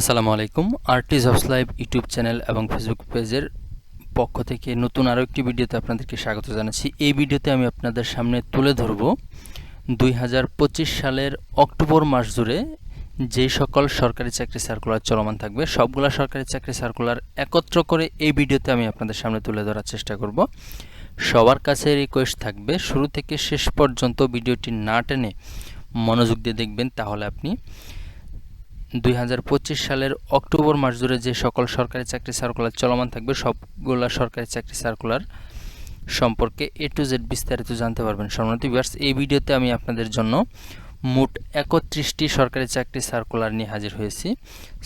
আসসালামু আলাইকুম। Arties of Live YouTube channel এবং ফেসবুক পেজের পক্ষ থেকে নতুন আরও একটি ভিডিওতে আপনাদেরকে স্বাগত জানাচ্ছি। এই ভিডিওতে আমি আপনাদের সামনে তুলে ধরব দুই হাজার পঁচিশ সালের অক্টোবর মাস জুড়ে যেই সকল সরকারি চাকরি সার্কুলার চলমান থাকবে, সবগুলা সরকারি চাকরি সার্কুলার একত্র করে এই ভিডিওতে আমি আপনাদের সামনে তুলে ধরার চেষ্টা করব। সবার কাছে রিকোয়েস্ট থাকবে, শুরু থেকে শেষ পর্যন্ত ভিডিওটি না টেনে মনোযোগ দিয়ে দেখবেন, তাহলে আপনি দুই হাজার পঁচিশ সালের অক্টোবর মাস জুড়ে যে সকল সরকারি চাকরি সার্কুলার চলমান থাকবে, সবগুলা সরকারি চাকরি সার্কুলার সম্পর্কে এ টু জেড বিস্তারিত জানতে পারবেন। সম্মানিত ভিউয়ার্স এই ভিডিওতে আমি আপনাদের জন্য মোট একত্রিশটি সরকারি চাকরি সার্কুলার নিয়ে হাজির হয়েছি।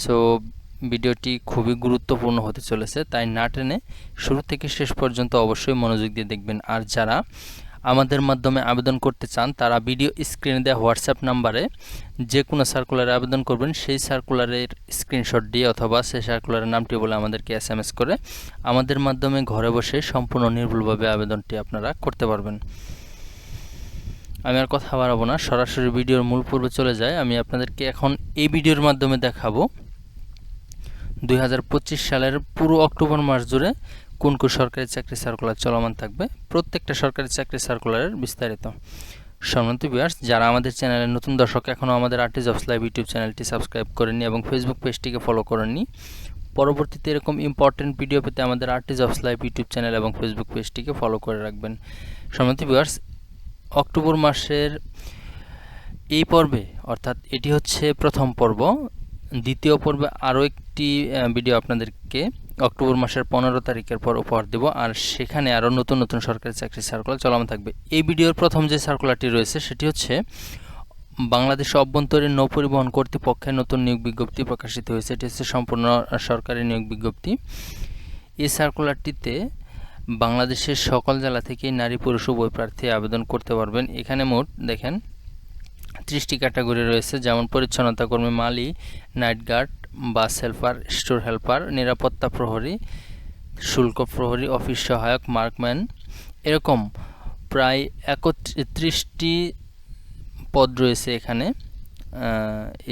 সো ভিডিওটি খুবই গুরুত্বপূর্ণ হতে চলেছে, তাই না টেনে শুরু থেকে শেষ পর্যন্ত অবশ্যই মনোযোগ দিয়ে দেখবেন। আর যারা আমাদের মাধ্যমে আবেদন করতে চান, তারা ভিডিও স্ক্রিনে দেওয়া হোয়াটসঅ্যাপ নাম্বারে যে কোনো সার্কুলারে আবেদন করবেন, সেই সার্কুলারের স্ক্রিনশট দিয়ে অথবা সেই সার্কুলারের নামটি বলে আমাদেরকে এস এম এস করে আমাদের মাধ্যমে ঘরে বসে সম্পূর্ণ নির্ভুলভাবে আবেদনটি আপনারা করতে পারবেন। আমি আর কথা বাড়াবো না, সরাসরি ভিডিওর মূল পর্বে চলে যায় আমি আপনাদেরকে এখন এই ভিডিওর মাধ্যমে দেখাবো। দুই হাজার পঁচিশ সালের পুরো অক্টোবর মাস জুড়ে কোন কোন সরকারি চাকরি সার্কুলার চলমান থাকবে, প্রত্যেকটা সরকারি চাকরি সার্কুলারের বিস্তারিত। সম্মানিত বিয়ার্স যারা আমাদের চ্যানেলের নতুন দর্শক, এখনও আমাদের আর্টিস অফ লাইভ ইউটিউব চ্যানেলটি সাবস্ক্রাইব করেননি এবং ফেসবুক পেজটিকে ফলো করেননি, পরবর্তীতে এরকম ইম্পর্টেন্ট ভিডিও পেতে আমাদের Arties of Live YouTube channel এবং ফেসবুক পেজটিকে ফলো করে রাখবেন। সম্মানিত বিয়ার্স অক্টোবর মাসের এই পর্বে, অর্থাৎ এটি হচ্ছে প্রথম পর্ব, দ্বিতীয় পর্বে আরও একটি ভিডিও আপনাদেরকে অক্টোবর মাসের পনেরো তারিখের পর উপহার দেব। আর সেখানে আরও নতুন নতুন সরকারি চাকরি সার্কুলার চলমান থাকবে। এই ভিডিওর প্রথম যে সার্কুলারটি রয়েছে, সেটি হচ্ছে বাংলাদেশ অভ্যন্তরীণ নৌ পরিবহন কর্তৃপক্ষের নতুন নিয়োগ বিজ্ঞপ্তি প্রকাশিত হয়েছে। এটি হচ্ছে সম্পূর্ণ সরকারি নিয়োগ বিজ্ঞপ্তি। এই সার্কুলারটিতে বাংলাদেশের সকল জেলা থেকে নারী, পুরুষ, উভয় প্রার্থী আবেদন করতে পারবেন। এখানে মোট দেখেন, ত্রিশটি ক্যাটাগরি রয়েছে। যেমন পরিচ্ছন্নতা কর্মী, মালি night guard bus helper store helper, নিরাপত্তা প্রহরী, শুল্ক প্রহরী, অফিস সহায়ক, মার্কম্যান, এরকম প্রায় একত্রিশটি পদ রয়েছে এখানে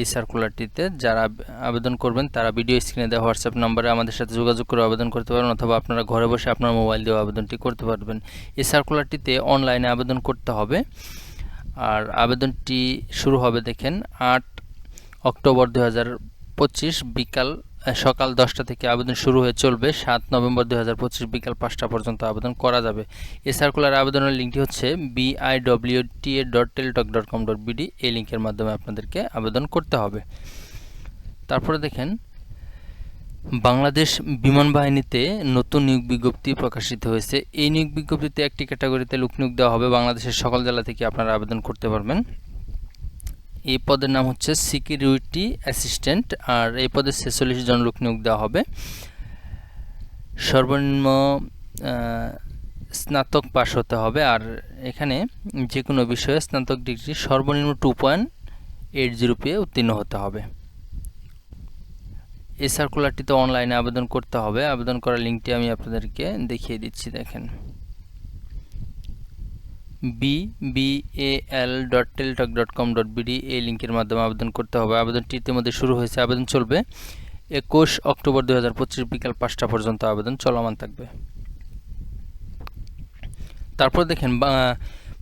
এই সার্কুলারটিতে যারা আবেদন করবেন তারা ভিডিও স্ক্রিনে দেওয়া হোয়াটসঅ্যাপ নাম্বারে আমাদের সাথে যোগাযোগ করে আবেদন করতে পারবেন অথবা আপনারা ঘরে বসে আপনার মোবাইল দিয়ে আবেদনটি করতে পারবেন। এই সার্কুলারটিতে অনলাইনে আবেদন করতে হবে। আর আবেদনটি শুরু হবে দেখেন আট অক্টোবর দু হাজার পঁচিশ বিকাল সকাল দশটা থেকে আবেদন শুরু হয়ে চলবে। সাত নভেম্বর দু হাজার পঁচিশ বিকাল পাঁচটা পর্যন্ত আবেদন করা যাবে। এ সার্কুলার আবেদনের লিঙ্কটি হচ্ছে BIWTA dot Teletalk dot com dot BD এই লিঙ্কের মাধ্যমে আপনাদেরকে আবেদন করতে হবে। তারপরে দেখেন, বাংলাদেশ বিমান বাহিনীতে নতুন নিয়োগ বিজ্ঞপ্তি প্রকাশিত হয়েছে। এই নিয়োগ বিজ্ঞপ্তিতে একটি ক্যাটাগরিতে লোক নিয়োগ দেওয়া হবে। বাংলাদেশের সকল জেলা থেকে আপনারা আবেদন করতে পারবেন। এই পদের নাম হচ্ছে সিকিউরিটি অ্যাসিস্ট্যান্ট, আর এই পদে ছেচল্লিশ জন লোক নিয়োগ দেওয়া হবে। সর্বনিম্ন স্নাতক পাশ হতে হবে, আর এখানে যে কোনো বিষয়ে স্নাতক ডিগ্রি সর্বনিম্ন টু পয়েন্ট এইট জিরো পেয়ে উত্তীর্ণ হতে হবে। এই সার্কুলারটিতে অনলাইনে আবেদন করতে হবে। আবেদন করার লিঙ্কটি আমি আপনাদেরকে দেখিয়ে দিচ্ছি, দেখেন। B B A L dot Teletalk dot com dot BD এই লিঙ্কের মাধ্যমে আবেদন করতে হবে। আবেদনটি ইতিমধ্যে শুরু হয়েছে। আবেদন চলবে একুশ অক্টোবর দু হাজার পঁচিশ বিকাল পাঁচটা পর্যন্ত। আবেদন চলমান থাকবে। তারপর দেখেন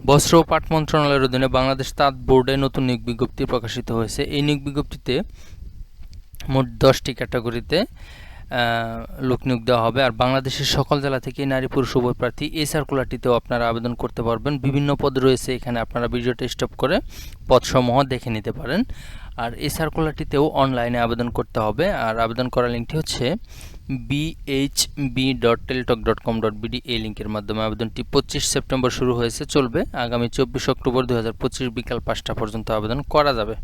বস্ত্র ও পাট মন্ত্রণালয়ের অধীনে বাংলাদেশ তাঁত বোর্ডে নতুন নিয়োগ বিজ্ঞপ্তি প্রকাশিত হয়েছে। এই নিয়োগ বিজ্ঞপ্তিতে মোট দশটি ক্যাটাগরিতে লোক নিয়োগ দেওয়া হবে। আর বাংলাদেশের সকল জেলা থেকে নারী, পুরুষ, উভয় প্রার্থী এই সার্কুলারটিতেও আপনারা আবেদন করতে পারবেন। বিভিন্ন পদ রয়েছে এখানে, আপনারা ভিডিওটা স্টপ করে পদসমূহ দেখে নিতে পারেন। আর এই সার্কুলারটিতেও অনলাইনে আবেদন করতে হবে। আর আবেদন করার লিঙ্কটি হচ্ছে BH B dot Teletalk dot com dot BD এই লিঙ্কের মাধ্যমে আবেদনটি পঁচিশ সেপ্টেম্বর শুরু হয়েছে, চলবে। আগামী চব্বিশ অক্টোবর দু হাজার পঁচিশ বিকাল পাঁচটা পর্যন্ত আবেদন করা যাবে।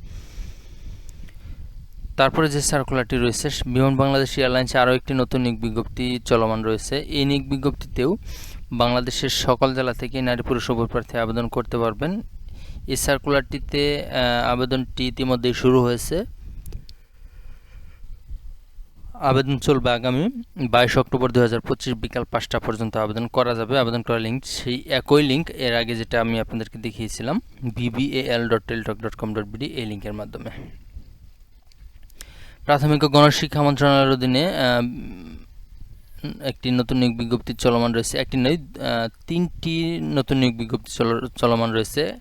তারপরে যে সার্কুলারটি রয়েছে বিমান বাংলাদেশ এয়ারলাইন্সে আরও একটি নতুন নিয়োগ বিজ্ঞপ্তি চলমান রয়েছে। এই নিয়োগ বিজ্ঞপ্তিতেও বাংলাদেশের সকল জেলা থেকে নারী পুরুষ উভয় প্রার্থী আবেদন করতে পারবেন। এই সার্কুলারটিতে আবেদনটি ইতিমধ্যেই শুরু হয়েছে। আবেদন চলবে আগামী বাইশ অক্টোবর দু হাজার পঁচিশ বিকাল পাঁচটা পর্যন্ত আবেদন করা যাবে। আবেদন করার লিঙ্ক সেই একই লিঙ্ক এর আগে যেটা আমি আপনাদেরকে দেখিয়েছিলাম BBL dot Teletalk dot com dot BD এই লিঙ্কের মাধ্যমে। প্রাথমিক ও গণশিক্ষা মন্ত্রণালয়ের অধীনে একটি নতুন নিয়োগ বিজ্ঞপ্তি চলমান রয়েছে। একটি নয় তিনটি নতুন নিয়োগ বিজ্ঞপ্তি চল- চলমান রয়েছে,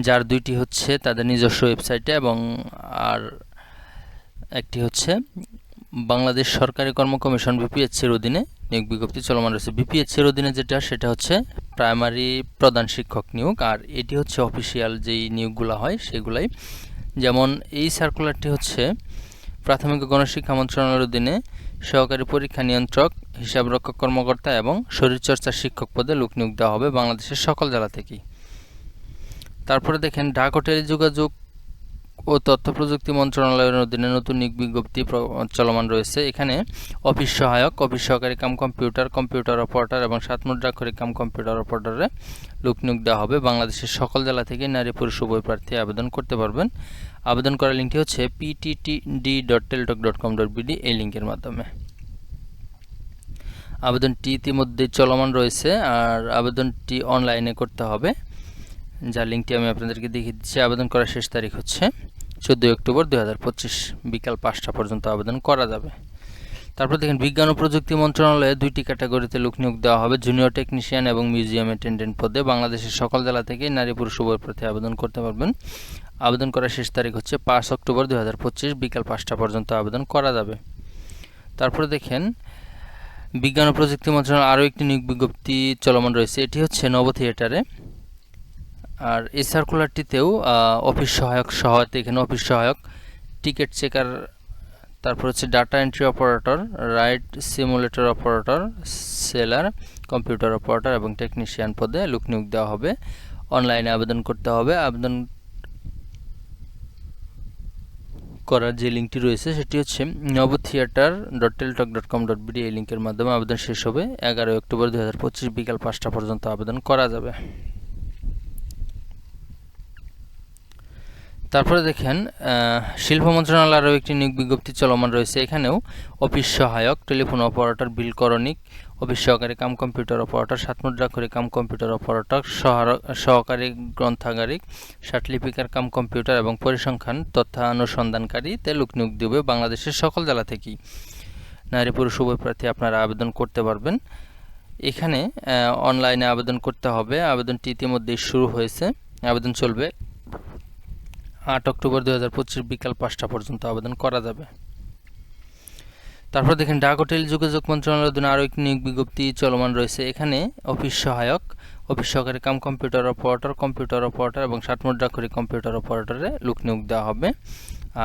যার দুইটি হচ্ছে তাদের নিজস্ব ওয়েবসাইটে এবং আর একটি হচ্ছে বাংলাদেশ সরকারি কর্ম কমিশন বিপিএসসির অধীনে নিয়োগ বিজ্ঞপ্তি চলমান রয়েছে। বিপিএসসির অধীনে যেটা, সেটা হচ্ছে প্রাইমারি প্রধান শিক্ষক নিয়োগ, আর এটি হচ্ছে অফিসিয়াল যেই নিয়োগগুলো হয়, সেগুলাই। যেমন এই সার্কুলারটি হচ্ছে প্রাথমিক গণশিক্ষা মন্ত্রণালয়ের অধীনে সহকারী পরীক্ষা নিয়ন্ত্রক হিসাবরক্ষক কর্মকর্তা এবং শরীরচর্চা শিক্ষক পদে লোক নিয়োগ দেওয়া হবে বাংলাদেশের সকল জেলা থেকেই। তারপরে দেখেন ডাক ও টেলিযোগাযোগ ও তথ্য প্রযুক্তি মন্ত্রণালয়ের অধীনে নতুন নিয়োগ বিজ্ঞপ্তি চলমান রয়েছে। এখানে অফিস সহায়ক, অফিস সহকারী কাম কম্পিউটার কম্পিউটার অপারেটর এবং সাত মুদ্রাক্ষরিক কাম কম্পিউটার অপারেটরে লোক নিয়োগ দেওয়া হবে। বাংলাদেশের সকল জেলা থেকে নারী, পুরুষ, উভয় প্রার্থী আবেদন করতে পারবেন। আবেদন করার লিঙ্কটি হচ্ছে PTTD dot Teletalk dot com dot BD এই লিঙ্কের মাধ্যমে। আবেদনটি ইতিমধ্যে চলমান রয়েছে আর আবেদনটি অনলাইনে করতে হবে। যার লিঙ্কটি আমি আপনাদেরকে দেখিয়ে দিচ্ছি। আবেদন করার শেষ তারিখ হচ্ছে চোদ্দোই অক্টোবর দু হাজার পঁচিশ বিকাল পাঁচটা পর্যন্ত আবেদন করা যাবে। তারপর দেখেন, বিজ্ঞান ও প্রযুক্তি মন্ত্রণালয়ে দুইটি ক্যাটাগরিতে লোক নিয়োগ দেওয়া হবে। জুনিয়র টেকনিশিয়ান এবং মিউজিয়াম অ্যাটেন্ডেন্ট পদে বাংলাদেশের সকল জেলা থেকে নারী পুরুষ উভয় প্রার্থী আবেদন করতে পারবেন। আবেদন করার শেষ তারিখ হচ্ছে পাঁচ অক্টোবর দু হাজার পঁচিশ বিকাল পাঁচটা পর্যন্ত আবেদন করা যাবে। তারপরে দেখেন, বিজ্ঞান ও প্রযুক্তি মন্ত্রণালয় আরও একটি নিয়োগ বিজ্ঞপ্তি চলমান রয়েছে। এটি হচ্ছে নব থিয়েটারে আর এই সার্কুলারটিতেও অফিস সহায়ক সহায়তা এখানে অফিস সহায়ক টিকিট চেকার তারপর হচ্ছে data entry operator right simulator operator seller computer operator এবং টেকনিশিয়ান পদে লোক নিয়োগ দেওয়া হবে। অনলাইনে আবেদন করতে হবে। আবেদন করার যে লিঙ্কটি রয়েছে, সেটি হচ্ছে নব theatre dot Teletalk dot com dot BD এই লিঙ্কের মাধ্যমে আবেদন শেষ হবে। এগারোই অক্টোবর দু হাজার পঁচিশ বিকাল পাঁচটা পর্যন্ত আবেদন করা যাবে। তারপরে দেখেন শিল্প মন্ত্রণালয়ের আরও একটি নিয়োগ বিজ্ঞপ্তি চলমান রয়েছে। এখানেও অফিস সহায়ক, টেলিফোন অপারেটর, বিল করণিক, অফিস সহকারী কাম কম্পিউটার অপারেটর সাতমুদ্রাক্ষরী কাম কম্পিউটার অপারেটর সহকারী গ্রন্থাগারিক সার্টিফিকার কাম কম্পিউটার এবং পরিসংখ্যান তথ্যানুসন্ধানকারীতে লোক নিয়োগ দেবে বাংলাদেশের সকল জেলা থেকেই। নারী, পুরুষ, উভয় প্রার্থী আপনারা আবেদন করতে পারবেন। এখানে অনলাইনে আবেদন করতে হবে। আবেদনটি ইতিমধ্যেই শুরু হয়েছে। আবেদন চলবে আট অক্টোবর দু পঁচিশ বিকাল পাঁচটা পর্যন্ত আবেদন করা যাবে। তারপর দেখেন, ডাক ও টেলিযোগাযোগ মন্ত্রণালয়ের অধীনে আরও একটি নিয়োগ বিজ্ঞপ্তি চলমান রয়েছে। এখানে অফিস সহায়ক, অফিস সহকারী cum computer operator computer operator এবং ষাট মুদ্রাক্ষরী কম্পিউটার অপারেটরে লোক নিয়োগ দেওয়া হবে।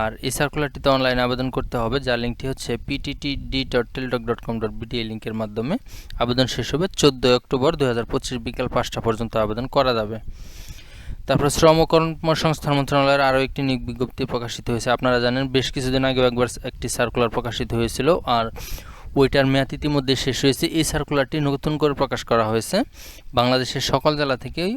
আর এই সার্কুলারটিতে অনলাইনে আবেদন করতে হবে, যার লিঙ্কটি হচ্ছে PTTD dot Teletalk dot com dot BD এই লিঙ্কের মাধ্যমে। আবেদন শেষ হবে চোদ্দোই অক্টোবর দু হাজার পঁচিশ বিকাল পাঁচটা পর্যন্ত আবেদন করা যাবে। তারপর শ্রম কর্মসংস্থান মন্ত্রণালয়ের আরও একটি নিয়োগ বিজ্ঞপ্তি প্রকাশিত হয়েছে। আপনারা জানেন, বেশ কিছুদিন আগে একবার একটি সার্কুলার প্রকাশিত হয়েছিল আর ওইটার মেয়াদ ইতিমধ্যে শেষ হয়েছে। এই সার্কুলারটি নতুন করে প্রকাশ করা হয়েছে। বাংলাদেশের সকল জেলা থেকেই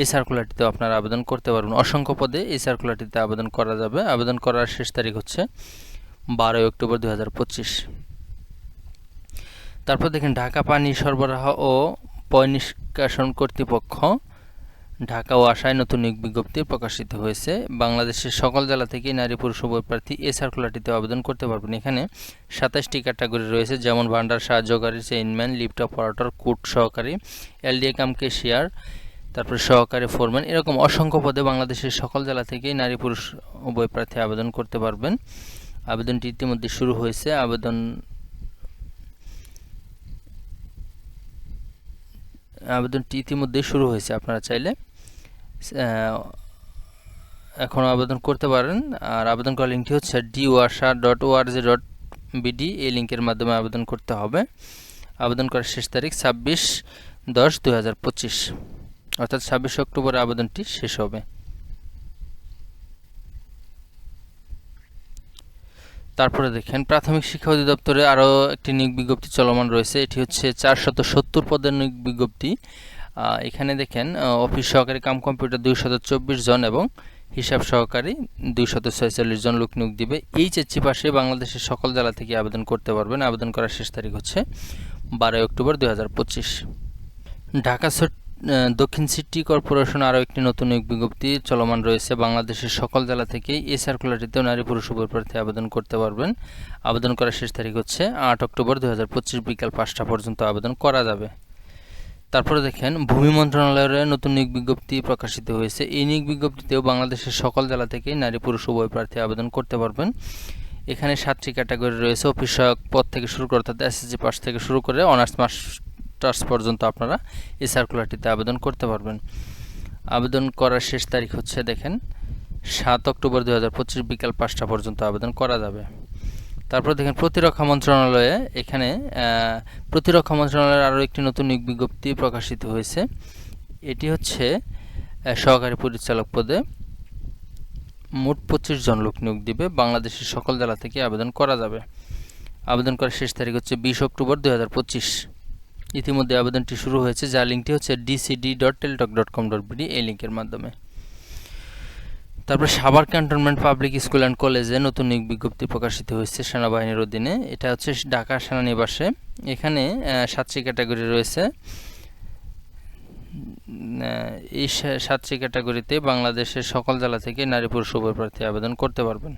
এই সার্কুলারটিতেও আপনারা আবেদন করতে পারবেন। অসংখ্য পদে এই সার্কুলারটিতে আবেদন করা যাবে। আবেদন করার শেষ তারিখ হচ্ছে বারোই অক্টোবর দু হাজার পঁচিশ। তারপর দেখেন, ঢাকা পানি সরবরাহ ও পয় নিষ্কাশন কর্তৃপক্ষ ঢাকা ও আশায় নতুন নিয়োগ বিজ্ঞপ্তি প্রকাশিত হয়েছে। বাংলাদেশের সকল জেলা থেকে নারী, পুরুষ উভয় প্রার্থী এই সার্কুলারটিতে আবেদন করতে পারবেন। এখানে সাতাশটি ক্যাটাগরি রয়েছে, যেমন ভান্ডার, সাহায্যকারী, চেইনম্যান লিফট অপারেটর, কুট সহকারী, এলডিএ কাম কেশিয়ার তারপরে সহকারী ফোরম্যান, এরকম অসংখ্য পদে বাংলাদেশের সকল জেলা থেকেই নারী, পুরুষ উভয় প্রার্থী আবেদন করতে পারবেন। আবেদনটি ইতিমধ্যে শুরু হয়েছে। আবেদন, আবেদনটি ইতিমধ্যে শুরু হয়েছে। আপনারা চাইলে আহ, এখনও আবেদন করতে পারেন। আর আবেদন করার লিঙ্কটি হচ্ছে D DWASA dot ORG dot BD এই লিঙ্কের মাধ্যমে আবেদন করতে হবে। আবেদন করার শেষ তারিখ ছাব্বিশ দশ দু হাজার পঁচিশ। অর্থাৎ ছাব্বিশে অক্টোবরে আবেদনটি শেষ হবে। তারপরে দেখেন প্রাথমিক শিক্ষা অধিদপ্তরে আরও একটি নিয়োগ বিজ্ঞপ্তি চলমান রয়েছে। এটি হচ্ছে চারশত সত্তর পদের নিয়োগ বিজ্ঞপ্তি। এখানে দেখেন অফিস সহকারী কাম কম্পিউটার দুইশত চব্বিশ জন এবং হিসাব সহকারী দুইশত ছয়চল্লিশ জন লোক নিয়োগ দিবে। এই চেচ্ছি পাশে বাংলাদেশের সকল জেলা থেকে আবেদন করতে পারবেন। আবেদন করার শেষ তারিখ হচ্ছে বারোই অক্টোবর দু হাজার পঁচিশ। ঢাকা দক্ষিণ সিটি কর্পোরেশন আরও একটি নতুন নিয়োগ বিজ্ঞপ্তি চলমান রয়েছে। বাংলাদেশের সকল জেলা থেকে এই সার্কুলারটিতেও নারী পুরুষ উভয় প্রার্থী আবেদন করতে পারবেন। আবেদন করার শেষ তারিখ হচ্ছে আট অক্টোবর দু হাজার পঁচিশ বিকাল পাঁচটা পর্যন্ত আবেদন করা যাবে। তারপরে দেখেন, ভূমি মন্ত্রণালয়ের নতুন নিয়োগ বিজ্ঞপ্তি প্রকাশিত হয়েছে। এই নিয়োগ বিজ্ঞপ্তিতেও বাংলাদেশের সকল জেলা থেকে নারী, পুরুষ, উভয় প্রার্থী আবেদন করতে পারবেন। এখানে সাতটি ক্যাটাগরি রয়েছে, অফিস পদ থেকে শুরু করে অর্থাৎ এসএসজি পাস থেকে শুরু করে অনার্স মাস্টার্স পর্যন্ত আপনারা এই সার্কুলারটিতে আবেদন করতে পারবেন। আবেদন করার শেষ তারিখ হচ্ছে, দেখেন, সাত অক্টোবর দু হাজার পঁচিশ বিকাল পাঁচটা পর্যন্ত আবেদন করা যাবে। তারপর দেখেন প্রতিরক্ষা মন্ত্রণালয়ে এখানে প্রতিরক্ষা মন্ত্রণালয়ের আরও একটি নতুন বিজ্ঞপ্তি প্রকাশিত হয়েছে। এটি হচ্ছে সহকারী পরিচালক পদে মোট পঁচিশ জন লোক নিয়োগ দিবে। বাংলাদেশের সকল জেলা থেকে আবেদন করা যাবে। আবেদন করার শেষ তারিখ হচ্ছে বিশ অক্টোবর দু হাজার পঁচিশ। ইতিমধ্যে আবেদনটি শুরু হয়েছে যার লিঙ্কটি হচ্ছে DCD dot Teletalk dot com dot BD এই লিঙ্কের মাধ্যমে। তারপর Savar cantonment public school and কলেজে নতুন বিজ্ঞপ্তি প্রকাশিত হয়েছে সেনাবাহিনীর অধীনে। এটা হচ্ছে ঢাকা সেনানিবাসে। এখানে সাতটি ক্যাটাগরি রয়েছে। এই সাতটি ক্যাটাগরিতে বাংলাদেশের সকল জেলা থেকে নারী পুরুষ উভয় প্রার্থী আবেদন করতে পারবেন।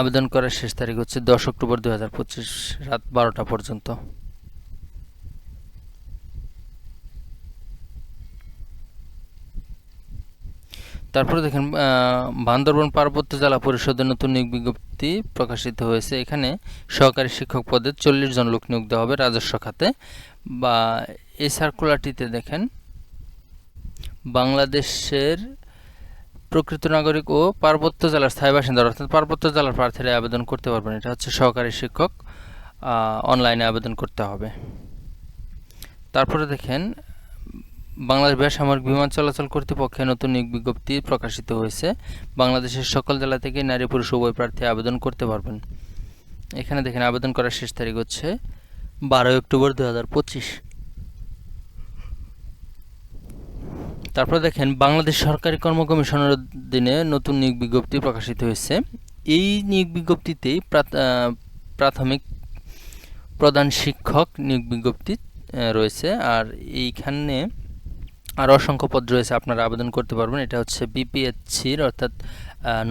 আবেদন করার শেষ তারিখ হচ্ছে দশ অক্টোবর দু হাজার পঁচিশ রাত বারোটা পর্যন্ত। তারপরে দেখেন বান্দরবন পার্বত্য জেলা পরিষদের নতুন নিয়োগ বিজ্ঞপ্তি প্রকাশিত হয়েছে। এখানে সহকারী শিক্ষক পদে চল্লিশ জন লোক নিয়োগ দেওয়া হবে রাজস্ব খাতে। বা এই সার্কুলারটিতে দেখেন, বাংলাদেশের প্রকৃত নাগরিক ও পার্বত্য জেলার স্থায়ী বাসিন্দা, অর্থাৎ পার্বত্য জেলার প্রার্থীরা আবেদন করতে পারবেন। এটা হচ্ছে সহকারী শিক্ষক অনলাইনে আবেদন করতে হবে। তারপরে দেখেন বাংলাদেশ বেসামরিক বিমান চলাচল কর্তৃপক্ষে নতুন নিয়োগ বিজ্ঞপ্তি প্রকাশিত হয়েছে। বাংলাদেশের সকল জেলা থেকে নারী পুরুষ উভয় প্রার্থী আবেদন করতে পারবেন। এখানে দেখেন, আবেদন করার শেষ তারিখ হচ্ছে বারোই অক্টোবর দু তারপরে দেখেন, বাংলাদেশ সরকারি কর্ম কমিশনের অধীনে নতুন নিয়োগ বিজ্ঞপ্তি প্রকাশিত হয়েছে। এই নিয়োগ বিজ্ঞপ্তিতেই প্রাথ- প্রাথমিক প্রধান শিক্ষক নিয়োগ বিজ্ঞপ্তি রয়েছে। আর এইখানে আর অসংখ্য পদ রয়েছে আপনারা আবেদন করতে পারবেন। এটা হচ্ছে বিপিএসসির অর্থাৎ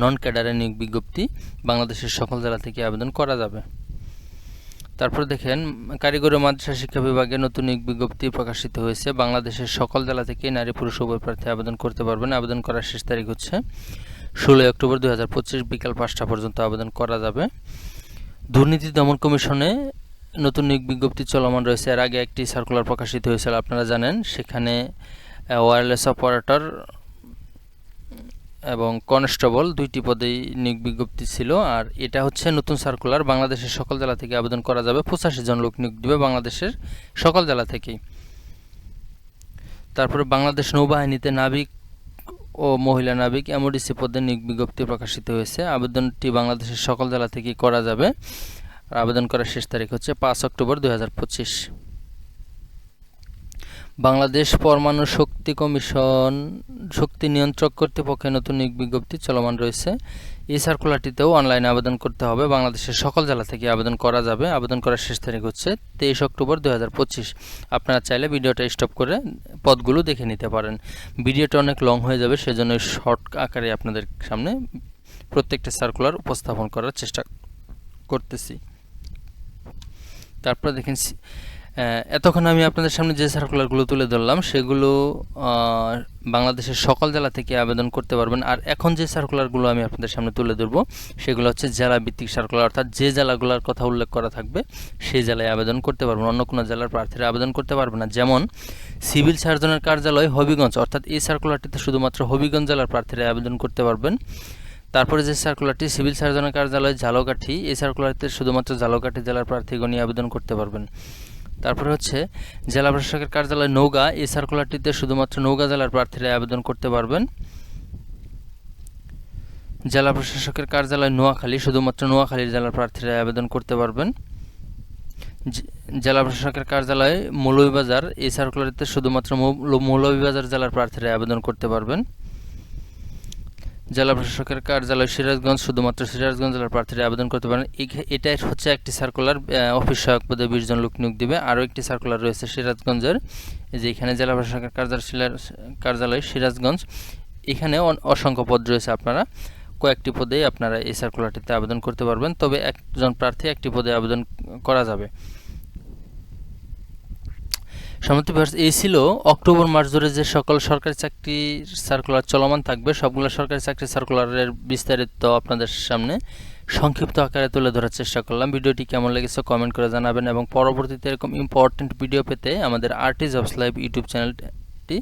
নন ক্যাডারের নিয়োগ বিজ্ঞপ্তি। বাংলাদেশের সকল জেলা থেকে আবেদন করা যাবে। তারপর দেখেন, কারিগরি মাদ্রাসা শিক্ষা বিভাগে নতুন নিয়োগ বিজ্ঞপ্তি প্রকাশিত হয়েছে। বাংলাদেশের সকল জেলা থেকে নারী, পুরুষ, উভয় প্রার্থী আবেদন করতে পারবেন। আবেদন করার শেষ তারিখ হচ্ছে ষোলোই অক্টোবর দু হাজার পঁচিশ বিকাল পাঁচটা পর্যন্ত আবেদন করা যাবে। দুর্নীতি দমন কমিশনে নতুন নিয়োগ বিজ্ঞপ্তি চলমান রয়েছে। এর আগে একটি সার্কুলার প্রকাশিত হয়েছিল, আপনারা জানেন। সেখানে ওয়্যারলেস অপারেটর এবং কনস্টেবল দুইটি পদেই নিয়োগ বিজ্ঞপ্তি ছিল। আর এটা হচ্ছে নতুন সার্কুলার বাংলাদেশের সকল জেলা থেকে আবেদন করা যাবে। পঁচাশি জন লোক নিয়োগ দিবে বাংলাদেশের সকল জেলা থেকেই। তারপরে বাংলাদেশ নৌবাহিনীতে নাবিক ও মহিলা নাবিক এমওডিসি পদে নিয়োগ বিজ্ঞপ্তি প্রকাশিত হয়েছে। আবেদনটি বাংলাদেশের সকল জেলা থেকেই করা যাবে। আর আবেদন করার শেষ তারিখ হচ্ছে পাঁচ অক্টোবর দুই হাজার পঁচিশ। বাংলাদেশ পরমাণু শক্তি কমিশন শক্তি নিয়ন্ত্রক কর্তৃপক্ষের নতুন বিজ্ঞপ্তি চলমান রয়েছে। এই সার্কুলারটিতেও অনলাইনে আবেদন করতে হবে। বাংলাদেশের সকল জেলা থেকে আবেদন করা যাবে। আবেদন করার শেষ তারিখ হচ্ছে তেইশ অক্টোবর দু হাজার পঁচিশ। আপনারা চাইলে ভিডিওটা স্টপ করে পদগুলো দেখে নিতে পারেন। ভিডিওটা অনেক লং হয়ে যাবে, সেজন্য শর্ট আকারে আপনাদের সামনে প্রত্যেকটা সার্কুলার উপস্থাপন করার চেষ্টা করতেছি। তারপরে দেখেন এতক্ষণ আমি আপনাদের সামনে যে সার্কুলারগুলো তুলে ধরলাম, সেগুলো বাংলাদেশের সকল জেলা থেকে আবেদন করতে পারবেন। আর এখন যে সার্কুলারগুলো আমি আপনাদের সামনে তুলে ধরবো, সেগুলো হচ্ছে জেলা ভিত্তিক সার্কুলার অর্থাৎ যে জেলাগুলোর কথা উল্লেখ করা থাকবে সেই জেলায় আবেদন করতে পারবেন। অন্য কোনো জেলার প্রার্থীরা আবেদন করতে পারবে না। যেমন সিভিল সার্জনের কার্যালয় হবিগঞ্জ, অর্থাৎ এই সার্কুলারটিতে শুধুমাত্র হবিগঞ্জ জেলার প্রার্থীরা আবেদন করতে পারবেন। তারপরে যে সার্কুলারটি সিভিল সার্জনের কার্যালয়, ঝালকাঠি, এই সার্কুলারটিতে শুধুমাত্র ঝালকাঠি জেলার প্রার্থীগণই আবেদন করতে পারবেন। তারপরে হচ্ছে জেলা প্রশাসকের কার্যালয় নৌগা এই সার্কুলারটিতে শুধুমাত্র নৌগা জেলার প্রার্থীরা আবেদন করতে পারবেন। জেলা প্রশাসকের কার্যালয় নোয়াখালী, শুধুমাত্র নোয়াখালী জেলার প্রার্থীরা আবেদন করতে পারবেন। জেলা প্রশাসকের কার্যালয় মৌলভীবাজার, এই সার্কুলারটিতে শুধুমাত্র মৌলভীবাজার জেলার প্রার্থীরা আবেদন করতে পারবেন। জেলা প্রশাসকের কার্যালয় সিরাজগঞ্জ, শুধুমাত্র সিরাজগঞ্জ জেলার প্রার্থীরা আবেদন করতে পারেন। এখা- এটা হচ্ছে একটি সার্কুলার অফিস সহায়ক পদে বিশ জন লোক নিয়োগ দিবে। আরও একটি সার্কুলার রয়েছে সিরাজগঞ্জের যে এখানে জেলা প্রশাসকের কার্যালয় কার্যালয় সিরাজগঞ্জ এখানে অসংখ্য পদ রয়েছে আপনারা। কয়েকটি পদেই আপনারা এই সার্কুলারটিতে আবেদন করতে পারবেন। তবে একজন প্রার্থী একটি পদে আবেদন করা যাবে। সম্মতি ভিউয়ার্স এই ছিল অক্টোবর মাস ধরে যে সকল সরকারি চাকরির সার্কুলার চলমান থাকবে, সবগুলো সরকারি চাকরি সার্কুলারের বিস্তারিত আপনাদের সামনে সংক্ষিপ্ত আকারে তুলে ধরার চেষ্টা করলাম। ভিডিওটি কেমন লেগেছে কমেন্ট করে জানাবেন এবং পরবর্তীতে এরকম ইম্পর্টেন্ট ভিডিও পেতে আমাদের আর্টি জবস লাইভ ইউটিউব চ্যানেলটি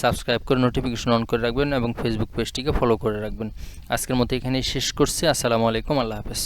সাবস্ক্রাইব করে নোটিফিকেশন অন করে রাখবেন এবং ফেসবুক পেজটিকে ফলো করে রাখবেন। আজকের মতো এখানেই শেষ করছি। আসসালামু আলাইকুম। আল্লাহ হাফেজ।